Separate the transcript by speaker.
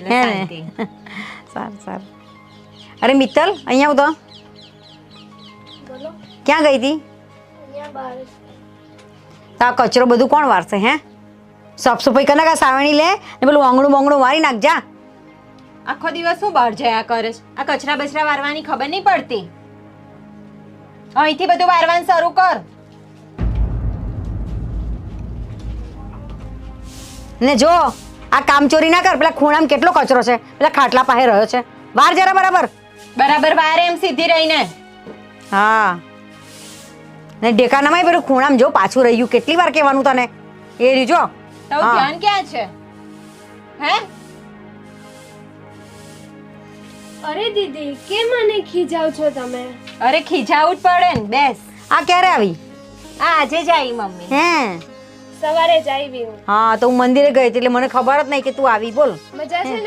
Speaker 1: એટલે
Speaker 2: હે ને સારું સારું અરે મિત્તલ અહીંયા આવ તો ક્યાં ગઈ હતી
Speaker 3: અહીંયા
Speaker 2: તો આ કચરો બધું કોણ વારશે હે સાફ સફાઈ કરે કા સાવણી લે ને પેલું આંગણું બાંગણું વારી નાખજા
Speaker 1: આખો દિવસ શું બહાર જયા કરે આ કચરા બચરા વારવાની ખબર નહીં પડતી અહીંથી બધું વારવાનું શરૂ કર
Speaker 2: ને જો આ કામચોરી ના કર. પેલા ખૂણામાં કેટલો કચરો છે? પેલા ખાટલા પાસે રહ્યો છે. વાર જરા બરાબર.
Speaker 1: બરાબર વાર એમ સીધી રહીને.
Speaker 2: હા. ને ડેકાનામાં પેલું ખૂણામાં જો પાછું રહી ગયું કેટલી વાર કહેવાનું તને? એ રીજો
Speaker 1: ધ્યાન ક્યાં છે? હે?
Speaker 3: અરે દીદી કેમ મને ખીજાવ છો તમે?
Speaker 1: અરે ખીજાવું જ પડે ને બેસ.
Speaker 2: આ ક્યારે આવી?
Speaker 1: આ આજે જ આવી મમ્મી.
Speaker 2: હે.
Speaker 3: સવારે જ આવી હું.
Speaker 2: હા તો હું મંદિરે ગઈ હતી એટલે મને ખબર જ નહીં કે તું આવી બોલ.
Speaker 3: મજા છે ને?